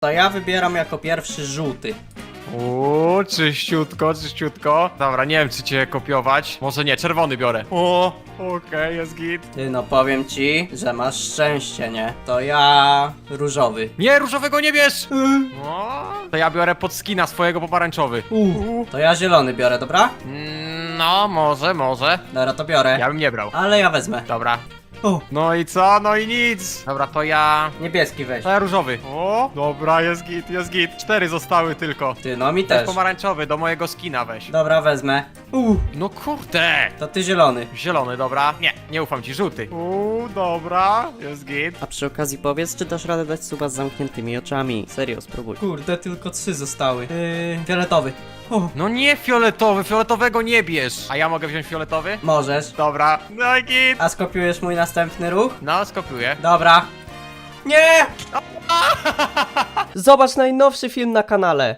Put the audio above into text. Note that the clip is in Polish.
To ja wybieram jako pierwszy żółty. Uuu, czyściutko, czyściutko. Dobra, nie wiem czy cię kopiować. Może nie, czerwony biorę. O, okej, jest git. Ty no powiem ci, że masz szczęście, nie? To ja różowy. Nie, różowego nie bierz! O, to ja biorę pod skina swojego pomarańczowy. To ja zielony biorę, dobra? Mm, No, może, może. Dobra, to biorę. Ja bym nie brał. Ale ja wezmę. Dobra. O, No i co? No i nic. Dobra, to ja... niebieski weź. To ja różowy. O, dobra, jest git, jest git. Cztery zostały tylko. Ty no mi Też też. pomarańczowy, do mojego skina weź. Dobra, wezmę. Uh. No kurde! To ty zielony. Zielony, dobra. Nie, nie ufam ci, żółty. Uuu, dobra, jest git. A przy okazji powiedz, czy dasz radę dać suba z zamkniętymi oczami. Serio, spróbuj. Kurde, tylko trzy zostały. Yy, fioletowy. O, No nie fioletowy, fioletowego nie bierz. A ja mogę wziąć fioletowy? możesz. Dobra, no i git. A skopiujesz mój następny ruch? No, skopiuję. Dobra. Nie! Zobacz najnowszy film na kanale.